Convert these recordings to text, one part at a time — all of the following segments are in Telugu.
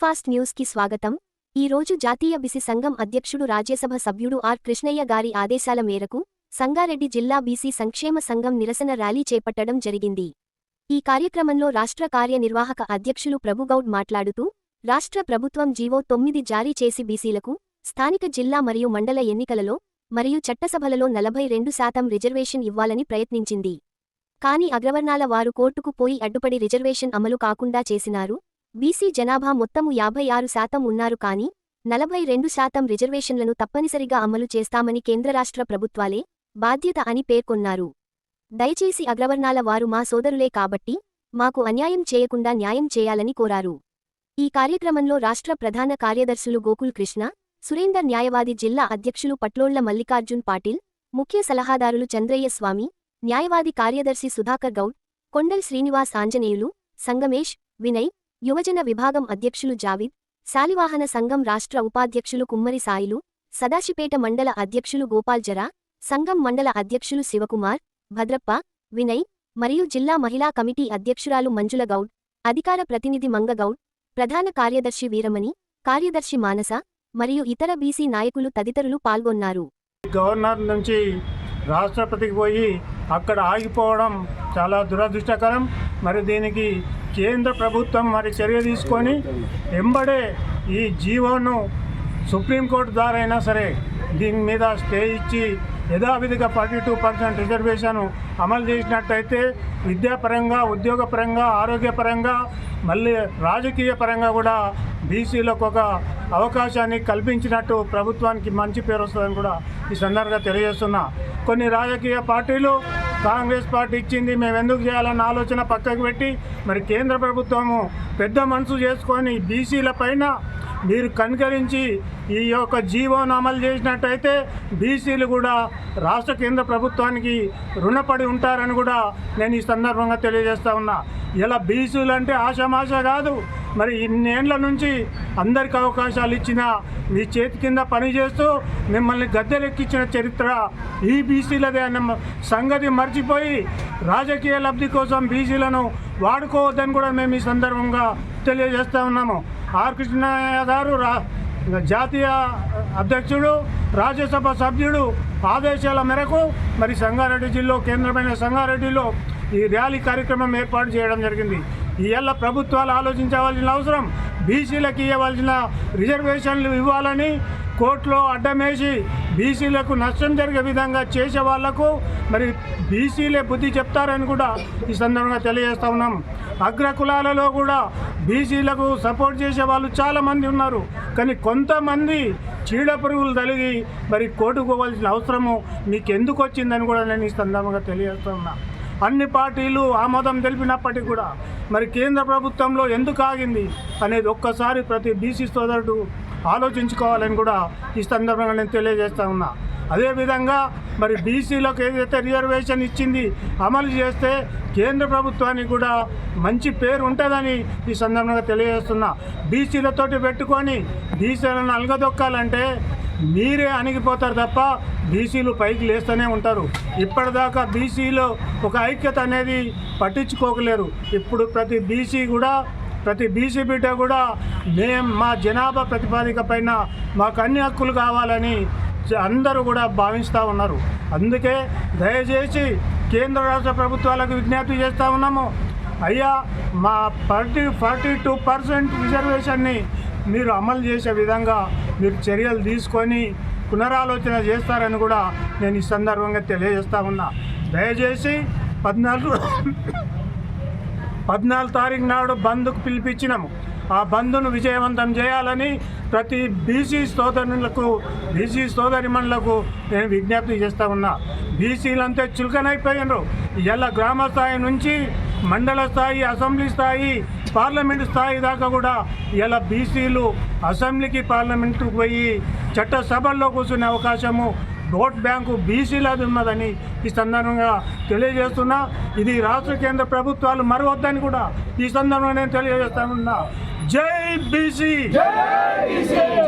ఫాస్ట్ న్యూస్కి స్వాగతం. ఈ రోజు జాతీయ బిసి సంఘం అధ్యక్షుడు రాజ్యసభ సభ్యుడు ఆర్. కృష్ణయ్య గారి ఆదేశాల మేరకు సంగారెడ్డి జిల్లా బీసీ సంక్షేమ సంఘం నిరసన ర్యాలీ చేపట్టడం జరిగింది. ఈ కార్యక్రమంలో రాష్ట్ర కార్యనిర్వాహక అధ్యక్షులు ప్రభుగౌడ్ మాట్లాడుతూ రాష్ట్ర ప్రభుత్వం జీవో తొమ్మిది జారీ చేసి బీసీలకు స్థానిక జిల్లా మరియు మండల ఎన్నికలలో మరియు చట్టసభలలో నలభై రెండు శాతం రిజర్వేషన్ ఇవ్వాలని ప్రయత్నించింది. కాని అగ్రవర్ణాల వారు కోర్టుకు పోయి అడ్డుపడి రిజర్వేషన్ అమలు కాకుండా చేసినారు. బీసీ జనాభా మొత్తము యాభై ఆరు శాతం ఉన్నారు కాని నలభై రెండు శాతం రిజర్వేషన్లను తప్పనిసరిగా అమలు చేస్తామని కేంద్ర రాష్ట్ర ప్రభుత్వాలే బాధ్యత అని పేర్కొన్నారు. దయచేసి అగ్రవర్ణాల వారు మా సోదరులే కాబట్టి మాకు అన్యాయం చేయకుండా న్యాయం చేయాలని కోరారు. ఈ కార్యక్రమంలో రాష్ట్ర ప్రధాన కార్యదర్శులు గోకుల్ కృష్ణ సురేందర్ న్యాయవాది జిల్లా అధ్యక్షులు పట్లోళ్ళ మల్లికార్జున్ పాటిల్ ముఖ్య సలహాదారులు చంద్రయ్య స్వామి న్యాయవాది కార్యదర్శి సుధాకర్ గౌడ్ కొండల్ శ్రీనివాస్ ఆంజనేయులు సంగమేష్ వినయ్ యువజన విభాగం అధ్యక్షులు జావిద్ శాలివాహన సంఘం రాష్ట్ర ఉపాధ్యక్షులు కుమ్మరి సాయిలు సదాశిపేట మండల అధ్యక్షులు గోపాల్జరా సంఘం మండల అధ్యక్షులు శివకుమార్ భద్రప్ప వినయ్ మరియు జిల్లా మహిళా కమిటీ అధ్యక్షురాలు మంజుల గౌడ్ అధికార ప్రతినిధి మంగగౌడ్ ప్రధాన కార్యదర్శి వీరమణి కార్యదర్శి మానస మరియు ఇతర బీసీ నాయకులు తదితరులు పాల్గొన్నారు. గవర్నర్ నుంచి రాష్ట్రపతికి పోయి అక్కడ ఆగిపోవడం చాలా దురదృష్టకరం. మరి దీనికి కేంద్ర ప్రభుత్వం మరి చర్య తీసుకొని ఎంబడే ఈ జీవోను సుప్రీంకోర్టు ద్వారా అయినా సరే దీని మీద స్టే ఇచ్చి యథావిధిగా ఫార్టీ టూ పర్సెంట్ రిజర్వేషన్ అమలు చేసినట్టయితే విద్యాపరంగా ఉద్యోగపరంగా ఆరోగ్యపరంగా మళ్ళీ రాజకీయ పరంగా కూడా బీసీలకు ఒక అవకాశాన్ని కల్పించినట్టు ప్రభుత్వానికి మంచి పేరు వస్తుందని కూడా ఈ సందర్భంగా తెలియజేస్తున్నా. కొన్ని రాజకీయ పార్టీలు కాంగ్రెస్ పార్టీ ఇచ్చింది మేము ఎందుకు చేయాలన్న ఆలోచన పక్కకు పెట్టి మరి కేంద్ర ప్రభుత్వము పెద్ద మనసు చేసుకొని బీసీల పైన మీరు కనుకరించి ఈ యొక్క జీవోను అమలు చేసినట్టయితే బీసీలు కూడా రాష్ట్ర కేంద్ర ప్రభుత్వానికి రుణపడి ఉంటారని కూడా నేను ఈ సందర్భంగా తెలియజేస్తా ఉన్నా. ఇలా బీసీలు అంటే ఆశమాశ కాదు మరి ఇన్నేళ్ళ నుంచి అందరికి అవకాశాలు ఇచ్చిన మీ చేతి కింద పనిచేస్తూ మిమ్మల్ని గద్దెలెక్కించిన చరిత్ర ఈ బీసీలదే అన్న సంగతి మర్చిపోయి రాజకీయ లబ్ధి కోసం బీసీలను వాడుకోవద్దని కూడా మేము ఈ సందర్భంగా తెలియజేస్తా ఉన్నాము. ఆర్ కృష్ణయ్య గారు రా జాతీయ అధ్యక్షుడు రాజ్యసభ సభ్యుడు ఆదేశాల మేరకు మరి సంగారెడ్డి జిల్లా కేంద్రమైన సంగారెడ్డిలో ఈ ర్యాలీ కార్యక్రమం ఏర్పాటు చేయడం జరిగింది. ఇవాళ ప్రభుత్వాలు ఆలోచించవలసిన అవసరం. బీసీలకు ఇవ్వవలసిన రిజర్వేషన్లు ఇవ్వాలని కోర్టులో అడ్డమేసి బీసీలకు నష్టం జరిగే విధంగా చేసే వాళ్ళకు మరి బీసీలే బుద్ధి చెప్తారని కూడా ఈ సందర్భంగా తెలియజేస్తా ఉన్నాం. అగ్ర కులాలలో కూడా బీసీలకు సపోర్ట్ చేసే వాళ్ళు చాలామంది ఉన్నారు. కానీ కొంతమంది చీడ పురుగులు తలిగి మరి కోటుకోవాల్సిన అవసరము మీకు ఎందుకు వచ్చిందని కూడా నేను ఈ సందర్భంగా తెలియజేస్తా ఉన్నాను అన్ని పార్టీలు ఆమోదం తెలిపినప్పటికీ కూడా మరి కేంద్ర ప్రభుత్వంలో ఎందుకు ఆగింది అనేది ఒక్కసారి ప్రతి బీసీ సోదరుడు ఆలోచించుకోవాలని కూడా ఈ సందర్భంగా నేను తెలియజేస్తా ఉన్నా. అదేవిధంగా మరి బీసీలకు ఏదైతే రిజర్వేషన్ ఇచ్చింది అమలు చేస్తే కేంద్ర ప్రభుత్వానికి కూడా మంచి పేరు ఉంటుందని ఈ సందర్భంగా తెలియజేస్తున్నా. బీసీలతోటి పెట్టుకొని బీసీలను అలగదొక్కాలంటే మీరే అణిగిపోతారు తప్ప బీసీలు పైకి లేస్తూనే ఉంటారు. ఇప్పటిదాకా బీసీలో ఒక ఐక్యత అనేది పట్టించుకోకలేరు. ఇప్పుడు ప్రతి బీసీ కూడా ప్రతి బీసీ బిడ్డ కూడా మేం మా జనాభా ప్రతిపాదిక పైన మాకు అన్ని హక్కులు కావాలని అందరూ కూడా భావిస్తూ ఉన్నారు. అందుకే దయచేసి కేంద్ర రాష్ట్ర ప్రభుత్వాలకు విజ్ఞప్తి చేస్తూ ఉన్నాము. అయ్యా మా ఫార్టీ ఫార్టీ టూ పర్సెంట్ రిజర్వేషన్ని మీరు అమలు చేసే విధంగా మీరు చర్యలు తీసుకొని పునరాలోచన చేస్తారని కూడా నేను ఈ సందర్భంగా తెలియజేస్తా ఉన్నా. దయచేసి పద్నాలుగు పద్నాలుగు తారీఖు నాడు బంద్కు పిలిపించినాము. ఆ బంద్ను విజయవంతం చేయాలని ప్రతి బీసీ సోదరులకు బీసీ సోదరిమణులకు నేను విజ్ఞప్తి చేస్తా ఉన్నా. బీసీలంతా చులకనైపోయినారు. ఇలా గ్రామ స్థాయి నుంచి మండల స్థాయి అసెంబ్లీ స్థాయి పార్లమెంటు స్థాయి దాకా కూడా ఇలా బీసీలు అసెంబ్లీకి పార్లమెంటుకు పోయి చట్టసభల్లో కూర్చునే అవకాశము ఓట్ బ్యాంకు బీసీలది ఉన్నదని ఈ సందర్భంగా తెలియజేస్తున్నా. ఇది రాష్ట్ర కేంద్ర ప్రభుత్వాలు మరవద్దని కూడా ఈ సందర్భంగా నేను తెలియజేస్తానున్నా. జై బీసీ!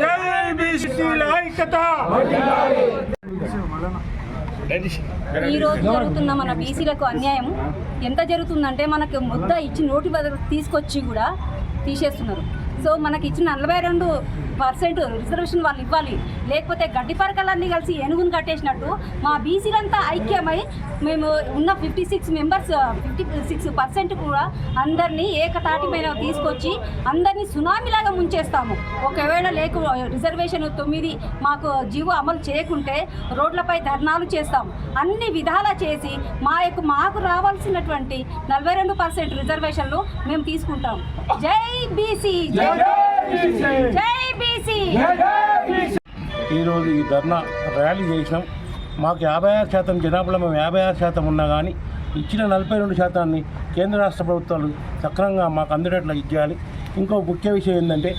జై బీసీల ఐక్యత! ఈ రోజు జరుగుతున్న మన బీసీలకు అన్యాయం ఎంత జరుగుతుందంటే మనకు ముద్ద ఇచ్చి నోటి బదులు తీసుకొచ్చి కూడా తీసేస్తున్నారు. సో మనకి ఇచ్చిన నలభై రెండు పర్సెంట్ రిజర్వేషన్ వాళ్ళు ఇవ్వాలి. లేకపోతే గడ్డి పరకలన్నీ కలిసి ఏనుగును కట్టేసినట్టు మా బీసీలంతా ఐక్యమై మేము ఉన్న fifty six members fifty six percent కూడా అందరినీ ఏకతాటి మీద తీసుకొచ్చి అందరినీ సునామీలాగా ముంచేస్తాము. ఒకవేళ లేకు రిజర్వేషన్ తొమ్మిది మాకు జీవో అమలు చేయకుంటే రోడ్లపై ధర్నాలు చేస్తాం అన్ని విధాలా చేసి మా యొక్క మాకు రావాల్సినటువంటి నలభై రెండు పర్సెంట్ రిజర్వేషన్లు మేము తీసుకుంటాం జై బీసీ జై ఈరోజు ఈ ధర్నా ర్యాలీ చేసినాం. మాకు యాభై ఆరు శాతం జనాభాలో మేము యాభై ఆరు శాతం ఉన్నా కానీ ఇచ్చిన నలభై రెండు శాతాన్ని కేంద్ర రాష్ట్ర ప్రభుత్వాలు సక్రమంగా మాకు అందేటట్లు ఇచ్చేయాలి. ఇంకో ముఖ్య విషయం ఏంటంటే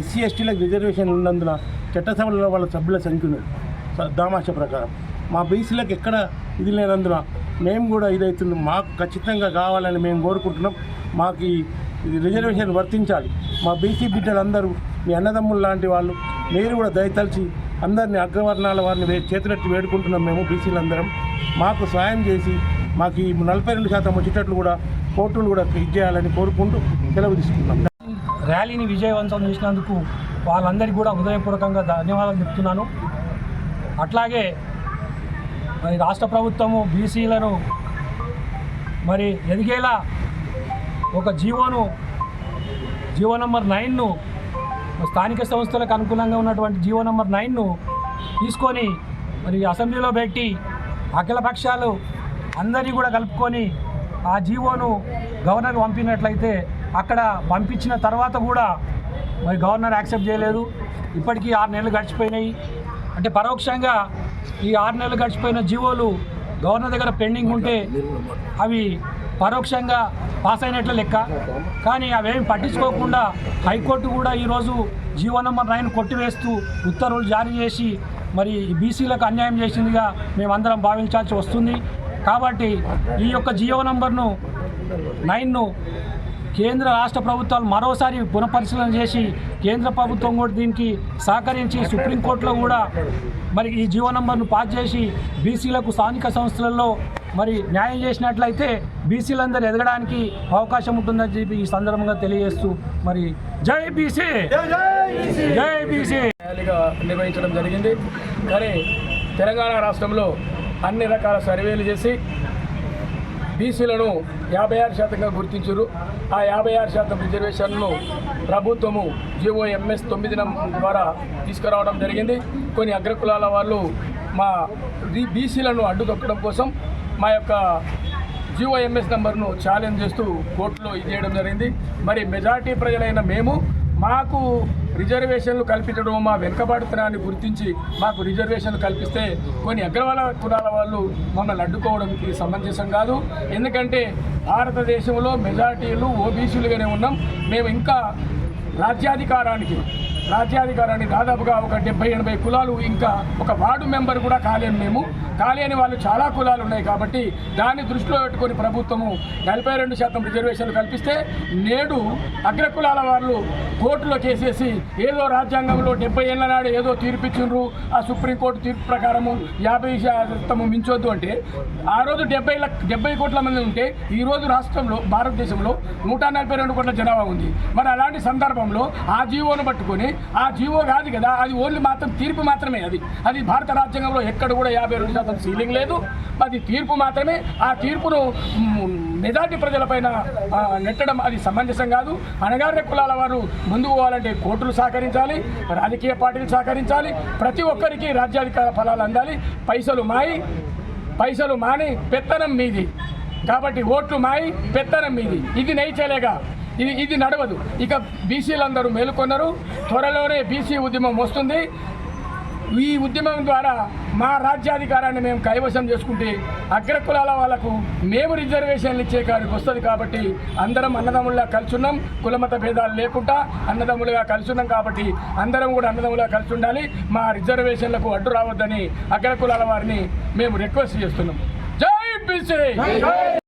ఎస్సీ ఎస్టీలకు రిజర్వేషన్ ఉన్నందున చట్టసభలో వాళ్ళ సభ్యుల సంఖ్య దామాష ప్రకారం. మా బీసీలకు ఎక్కడ ఇది లేనందున మేము కూడా ఇదవుతుంది మాకు ఖచ్చితంగా కావాలని మేము కోరుకుంటున్నాం. మాకు ఈ ఇది రిజర్వేషన్ వర్తించాలి. మా బీసీ బిడ్డలందరూ మీ అన్నదమ్ములు లాంటి వాళ్ళు మీరు కూడా దయతలిచి అందరినీ అగ్రవర్ణాల వారిని వే- వేడుకుంటున్నాం మేము బీసీలందరం మాకు సాయం చేసి మాకు ఈ నలభై రెండు శాతం వచ్చేటట్లు కూడా కోర్టులు కూడా ఇచ్చేయాలని కోరుకుంటూ సెలవు తీసుకున్నాం. ర్యాలీని విజయవంతం చేసినందుకు వాళ్ళందరికీ కూడా హృదయపూర్వకంగా ధన్యవాదాలు చెప్తున్నాను. అట్లాగే మరి రాష్ట్ర ప్రభుత్వము బీసీలను మరి ఎదిగేలా ఒక జీవోను జీవో నంబర్ నైన్ను స్థానిక సంస్థలకు అనుకూలంగా ఉన్నటువంటి జీవో నంబర్ నైన్ను తీసుకొని మరి అసెంబ్లీలో పెట్టి అఖిల పక్షాలు అందరినీ కూడా కలుపుకొని ఆ జీవోను గవర్నర్ పంపినట్లయితే అక్కడ పంపించిన తర్వాత కూడా మరి గవర్నర్ యాక్సెప్ట్ చేయలేదు. ఇప్పటికీ ఆరు నెలలు గడిచిపోయినాయి. అంటే పరోక్షంగా ఈ ఆరు నెలలు గడిచిపోయిన జీవోలు గవర్నర్ దగ్గర పెండింగ్ ఉంటే అవి పరోక్షంగా పాస్ అయినట్లు లెక్క. కానీ అవేమి పట్టించుకోకుండా హైకోర్టు కూడా ఈరోజు జీవో నెంబర్ నైన్ కొట్టివేస్తూ ఉత్తర్వులు జారీ చేసి మరి బీసీలకు అన్యాయం చేసిందిగా మేమందరం భావించాల్సి వస్తుంది. కాబట్టి ఈ యొక్క జియో నంబర్ను నైన్ను కేంద్ర రాష్ట్ర ప్రభుత్వాలు మరోసారి పునఃపరిశీలన చేసి కేంద్ర ప్రభుత్వం కూడా దీనికి సహకరించి సుప్రీంకోర్టులో కూడా మరి ఈ జీవో నంబర్ను పాస్ చేసి బీసీలకు స్థానిక సంస్థలలో మరి న్యాయం చేసినట్లయితే బీసీలందరూ ఎదగడానికి అవకాశం ఉంటుందని చెప్పి ఈ సందర్భంగా తెలియజేస్తూ మరి జై బీసీ! జై బీసీ! నిర్వహించడం జరిగింది. కానీ తెలంగాణ రాష్ట్రంలో అన్ని రకాల సర్వేలు చేసి బీసీలను యాభై ఆరు శాతంగా గుర్తించారు ఆ యాభై ఆరు శాతం రిజర్వేషన్ను ప్రభుత్వము జిఓఎంఎస్ తొమ్మిది ద్వారా తీసుకురావడం జరిగింది. కొన్ని అగ్రకులాల వాళ్ళు మా బీసీలను అడ్డుదొక్కడం కోసం మా యొక్క జిఓఎంఎస్ నెంబర్ను ఛాలెంజ్ చేస్తూ కోర్టులో ఇది చేయడం జరిగింది. మరి మెజార్టీ ప్రజలైన మేము మాకు రిజర్వేషన్లు కల్పించడం మా వెనుకబాటుతనాన్ని గుర్తించి మాకు రిజర్వేషన్లు కల్పిస్తే కొన్ని అగ్రవాల కులాల వాళ్ళు మమ్మల్ని అడ్డుకోవడం ఇది సమంజసం కాదు. ఎందుకంటే భారతదేశంలో మెజార్టీలు ఓబీసీలుగానే ఉన్నాం. మేము ఇంకా రాజ్యాధికారానికి రాజ్యాధికారాన్ని దాదాపుగా ఒక డెబ్బై ఎనభై కులాలు ఇంకా ఒక వార్డు మెంబర్ కూడా కాలేము మేము. కాలేని వాళ్ళు చాలా కులాలు ఉన్నాయి కాబట్టి దాన్ని దృష్టిలో పెట్టుకొని ప్రభుత్వము నలభై రెండు శాతం రిజర్వేషన్లు కల్పిస్తే నేడు అగ్రకులాల వాళ్ళు కోర్టులో కేసేసి ఏదో రాజ్యాంగంలో డెబ్బై ఏళ్ళ నాడు ఏదో తీర్పిచ్చిండ్రు. ఆ సుప్రీంకోర్టు తీర్పు ప్రకారము యాభై శాతము మించొద్దు అంటే ఆ రోజు డెబ్బై లక్ష డెబ్బై కోట్ల మంది ఉంటే ఈరోజు రాష్ట్రంలో భారతదేశంలో నూట నలభై రెండు కోట్ల జనాభా ఉంది. మరి అలాంటి సందర్భంలో ఆ జీవోను పట్టుకొని ఆ జీవో కాదు కదా అది ఓన్లీ మాత్రం తీర్పు మాత్రమే అది. అది భారత రాజ్యాంగంలో ఎక్కడ కూడా యాభై రెండు శాతం సీలింగ్ లేదు. అది తీర్పు మాత్రమే. ఆ తీర్పును మెజార్టీ ప్రజలపైన నెట్టడం అది సమంజసం కాదు. అణగారిన కులాల వారు ముందుకు పోవాలంటే కోర్టులు సహకరించాలి రాజకీయ పార్టీలు సహకరించాలి ప్రతి ఒక్కరికి రాజ్యాధికార ఫలాలు అందాలి. పైసలు మాయి పైసలు మాని పెత్తనం మీది. కాబట్టి ఓట్లు మాయి పెత్తనం మీది. ఇది నైచలేగా ఇది ఇది నడవదు. ఇక బీసీలందరూ మేలుకొన్నారు. త్వరలోనే బీసీ ఉద్యమం వస్తుంది. ఈ ఉద్యమం ద్వారా మా రాజ్యాధికారాన్ని మేము కైవసం చేసుకుంటే అగ్రకులాల వాళ్ళకు మేము రిజర్వేషన్లు ఇచ్చే కాడికి వస్తుంది కాబట్టి అందరం అన్నదమ్ముల్లా కలుసున్నాం. కులమత భేదాలు లేకుండా అన్నదమ్ములుగా కలుసున్నాం కాబట్టి అందరం కూడా అన్నదమ్ములుగా కలిసి ఉండాలి మా రిజర్వేషన్లకు అడ్డు రావద్దని అగ్రకులాల వారిని మేము రిక్వెస్ట్ చేస్తున్నాం. జై బీసీ!